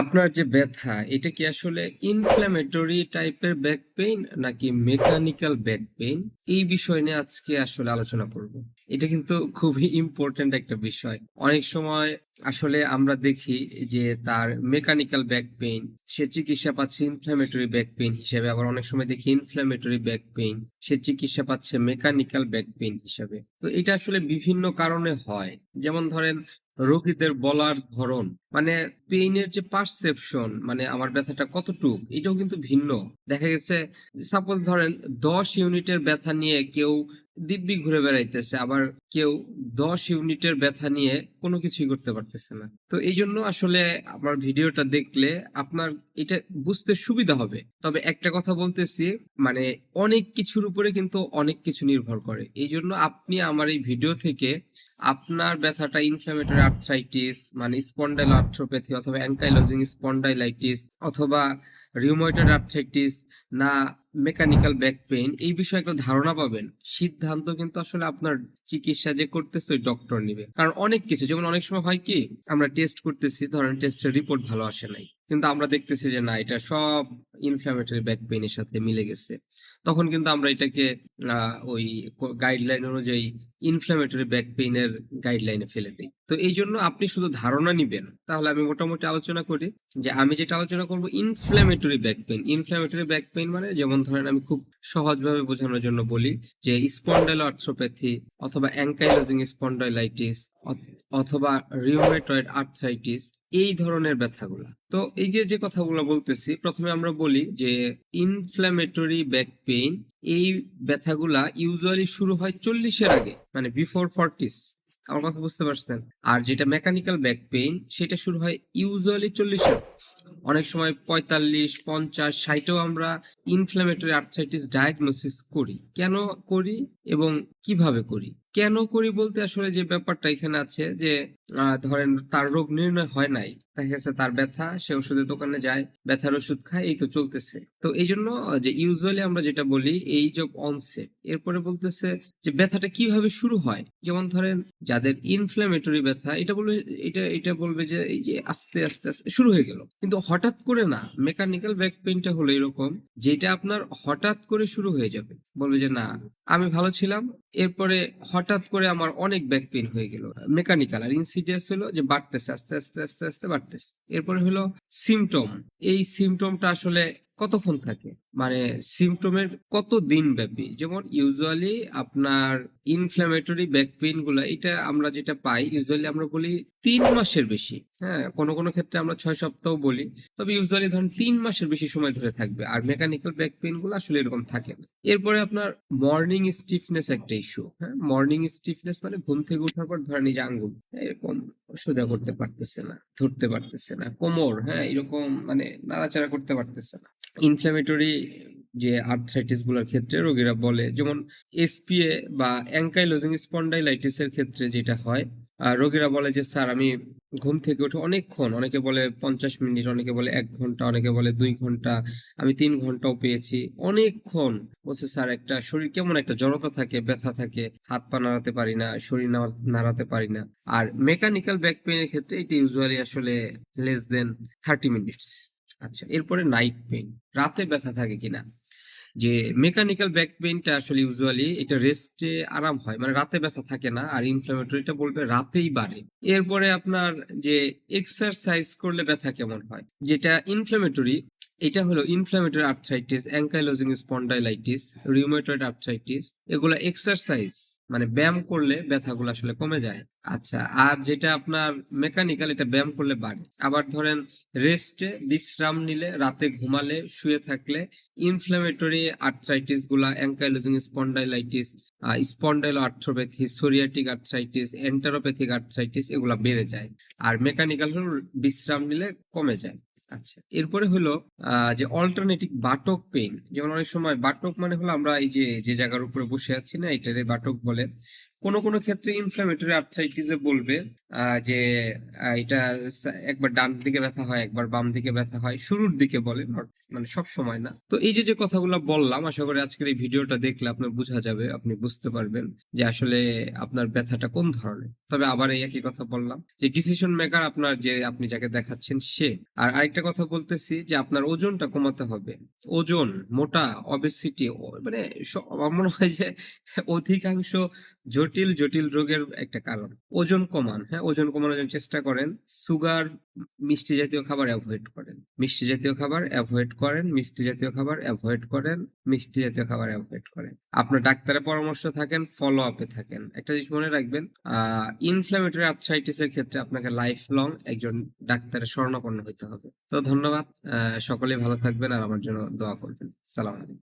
আপনার যে ব্যথা, এটা কি আসলে ইনফ্ল্যামেটরি টাইপের ব্যাক পেইন নাকি মেকানিক্যাল ব্যাক পেইন এই বিষয় নিয়ে আজকে আসলে আলোচনা করব। এটা কিন্তু খুবই ইম্পর্টেন্ট একটা বিষয়। অনেক সময় আসলে আমরা দেখি যে তার মেকানিক্যাল ব্যাক পেইন সে চিকিৎসা পাচ্ছে ইনফ্ল্যামেটরি ব্যাক পেইন হিসেবে, আবার অনেক সময় দেখি ইনফ্ল্যামেটরি ব্যাক পেইন সে চিকিৎসা পাচ্ছে মেকানিক্যাল ব্যাক পেইন হিসেবে। তো এটা আসলে বিভিন্ন কারণে হয়। যেমন ধরেন, রোগীদের বলার ধরন মানে পেইনের যে পারসেপশন মানে আমার ব্যথাটা কতটুক, এটাও কিন্তু ভিন্ন। দেখা গেছে সাপোজ ধরেন, দশ ইউনিটের ব্যথা নিয়ে কেউ দিব্যি ঘুরে বেড়াইতেছে, আবার কেউ দশ ইউনিটের ব্যথা নিয়ে কোনো কিছুই করতে পারতেছে না। তো এই জন্য আসলে আমার ভিডিওটা দেখলে আপনার এটা বুঝতে সুবিধা হবে। তবে একটা কথা বলতেছি মানে অনেক কিছুর উপরে কিন্তু অনেক কিছু নির্ভর করে। এই জন্য আপনি আমার এই ভিডিও থেকে আপনার ব্যথাটা ইনফ্ল্যামেটরি আর্থ্রাইটিস মানে স্পন্ডাইল আর্থ্রোপ্যাথি অথবা অ্যাঙ্কাইলোজিং স্পন্ডাইলাইটিস অথবা রিউমাটয়েড আর্থ্রাইটিস না মেকানিক্যাল ব্যাক পেইন এই বিষয়ে একটা ধারণা পাবেন। সিদ্ধান্ত কিন্তু আসলে আপনার চিকিৎসা যে করতেছে ওই ডক্টর নিবে। কারণ অনেক কিছু, যেমন অনেক সময় হয় কি, আমরা টেস্ট করতেছি, ধরেন টেস্টের রিপোর্ট ভালো আসে নাই। কিন্তু আমরা দেখতেছি যে না, এটা সব ইনফ্ল্যামেটরি ব্যাক পেইনের সাথে মিলে গেছে। তখন কিন্তু আমরা এটাকে ওই গাইডলাইন অনুযায়ী ইনফ্ল্যামেটরি ব্যাক পেইনের গাইডলাইনে ফেলে দিই। তো এই জন্য আপনি শুধু ধারণা নিবেন। তাহলে আমি মোটামুটি আলোচনা করি যে আমি যেটা আলোচনা করব inflammatory back pain inflammatory back pain মানে যেমন ধরেন আমি খুব সহজভাবে বোঝানোর জন্য বলি যে স্পন্ডাইল আর্থ্রোপ্যাথি অথবা অ্যাঙ্কাইলোজিং স্পন্ডাইলাইটিস অথবা রিউমেটয়েড আর্থ্রাইটিস এই ধরনের ব্যথাগুলো। তো এই যে যে কথাগুলো বলতেছি, প্রথমে আমরা বলি যে ইনফ্ল্যামেটরি ব্যাক পেইন এই ব্যথাগুলা ইউজুয়ালি শুরু হয় চল্লিশের আগে মানে বিফোর ফর্টিস আমার কথা বুঝতে পারছেন? আর যেটা মেকানিক্যাল ব্যাক পেইন সেটা শুরু হয় ইউজুয়ালি চল্লিশের। অনেক সময় পঁয়তাল্লিশ, পঞ্চাশ, ষাটেও আমরা ইনফ্ল্যামেটরি আর্থ্রাইটিস ডায়াগনোসিস করি। কেন করি এবং কীভাবে করি? কেন করি বলতে আসলে যে ব্যাপারটা এখানে আছে যে ধরেন তার রোগ নির্ণয় হয় নাই, দেখা গেছে তার ব্যথা, সে ওষুধের দোকানে যায়, ব্যথার ওষুধ খায়, এই তো চলতেছে। তো এই জন্য যে ইউজুয়ালি আমরা যেটা বলি এই যে অনসেট এরপরে বলতেছে যে ব্যথাটা কীভাবে শুরু হয়? যেমন ধরেন যাদের ইনফ্ল্যামেটরি ব্যথা, এটা বলবে, এটা এটা বলবে যে এই যে আস্তে আস্তে আস্তে শুরু হয়ে গেল। কিন্তু হঠাৎ করে না মেকানিক্যাল ব্যাক পেইনটা হলো এরকম, যেটা আপনার হঠাৎ করে শুরু হয়ে যাবে। বলবে যে, না, আমি ভালো ছিলাম। এরপরে হঠাৎ করে আমার অনেক ব্যাক পেইন হয়ে গেল। মেকানিক্যাল আর ইনসিডিয়াস হলো যে, বাড়তেছে, আস্তে আস্তে আস্তে আস্তে বাড়তেছে। এরপরে হলো সিমটম এই সিমটমটা আসলে কতক্ষণ থাকে? মানে সিমটমের কত দিন ব্যাপী? যেমন ইউজুয়ালি আপনার ইনফ্ল্যামেটরি ব্যাক পেইনগুলা, এটা আমরা যেটা পাই ইউজুয়ালি আমরা বলি তিন মাসের বেশি। হ্যাঁ কোনো কোনো ক্ষেত্রে আমরা ছয় সপ্তাহ বলি, তবে ইউজুয়ালি ধরেন তিন মাসের বেশি সময় ধরে থাকবে, আর মেকানিক্যাল ব্যাক পেইনগুলো আসলে এরকম থাকে না। এরপরে আপনার মর্নিং স্টিফনেস একটা ইস্যু হ্যাঁ মর্নিং স্টিফনেস মানে ঘুম থেকে ওঠার পর ধরেন এই যে আঙ্গুল এরকম সোজা করতে পারতেছে না, ধরতে পারতেছে না, কোমর হ্যাঁ এরকম মানে নাড়াচাড়া করতে পারতেছে না। ইনফ্ল্যামেটরি যে আর্থ্রাইটিসগুলোর ক্ষেত্রে রোগীরা বলে। যেমন এসপিএ বা অ্যাঙ্কাইলোজিং স্পন্ডাইলাইটিস এর ক্ষেত্রে যেটা হয় রোগীরা বলে যে, স্যার, আমি ঘুম থেকে উঠে অনেকক্ষণ, অনেকে বলে পঞ্চাশ মিনিট, অনেকে বলে এক ঘণ্টা, অনেকে বলে দুই ঘণ্টা, আমি তিন ঘন্টাও পেয়েছি। অনেকক্ষণ বলছে, স্যার, একটা শরীর কেমন একটা জড়তা থাকে, ব্যথা থাকে, হাত পা নাড়াতে পারি না, শরীর নাড়া- নাড়াতে পারি না। আর মেকানিক্যাল ব্যাক পেইনের ক্ষেত্রে এটি ইউজুয়ালি আসলে লেস দেন থার্টি মিনিটস আচ্ছা এরপরে নাইট পেইন রাতে ব্যথা থাকে কিনা? যে মেকানিক্যাল ব্যাক পেইনটা আসলে ইউজুয়ালি এটা রেস্টে আরাম হয় মানে রাতে ব্যথা থাকে না আর ইনফ্ল্যামেটরিটা বলবে রাতেই বাড়ে। এরপরে আপনার যে এক্সারসাইজ করলে ব্যথা কেমন হয়? যেটা ইনফ্ল্যামেটরি এটা হলো inflammatory arthritis ankylosing spondylitis rheumatoid arthritis এগুলো এক্সারসাইজ মানে ব্যায়াম করলে ব্যথাগুলো আসলে কমে যায়। আচ্ছা আর যেটা আপনার মেকানিক্যাল এটা ব্যায়াম করলে বাড়ে। আবার ধরেন রেস্টে বিশ্রাম নিলে, রাতে ঘুমালে, শুয়ে থাকলে inflammatory আর্থ্রাইটিসগুলা ankylosing spondylitis spondyloarthropathy psoriatic arthritis enteropathic arthritis এগুলা বেড়ে যায়। আর মেকানিক্যাল হলো বিশ্রাম নিলে কমে যায়। আচ্ছা এরপরে হলো যে অল্টারনেটিভ বাটক পেইন যেমন অনেক সময় বাটক মানে হলো আমরা এই যে যে জায়গার উপরে বসে আছি না, এটারে বাটক বলে। কোন কোন ক্ষেত্রে ইনফ্ল্যামেটরি আর্থ্রাইটিসে বলবে যে এটা একবার ডান দিকে ব্যথা হয়, একবার বাম দিকে ব্যথা হয়, শুরুর দিকে বলে মানে সব সময় না। তো এই যে যে কথাগুলো বললাম, আশা করি আজকের এই ভিডিওটা দেখলে আপনার বোঝা যাবে, আপনি বুঝতে পারবেন যে আসলে আপনার ব্যথাটা কোন ধরনের। তবে আবার এই একই কথা বললাম যে ডিসিশন মেকার আপনার যে আপনি যাকে দেখাচ্ছেন সে। আর আরেকটা কথা বলতেছি যে আপনার ওজনটা কমাতে হবে। ওজন, মোটা অবেসিটি মানে আমার মনে হয় যে অধিকাংশ জটিল জটিল রোগের একটা কারণ। ওজন কমান হ্যাঁ ওজন কমানোর জন্য চেষ্টা করেন। সুগার, মিষ্টি জাতীয় খাবার অ্যাভয়েড করেন। মিষ্টি জাতীয় খাবার অ্যাভয়েড করেন, মিষ্টি জাতীয় খাবার অ্যাভয়েড করেন, মিষ্টি জাতীয় খাবার অ্যাভয়েড করেন। আপনার ডাক্তারের পরামর্শ থাকেন ফলো আপে থাকেন। একটা জিনিস মনে রাখবেন ইনফ্ল্যামেটরি আর্থ্রাইটিস এর ক্ষেত্রে আপনাকে লাইফ লং একজন ডাক্তারের শরণাপন্ন হতে হবে। তো ধন্যবাদ আহ সকলেই ভালো থাকবেন আর আমার জন্য দোয়া করবেন। সালাম আলাইকুম।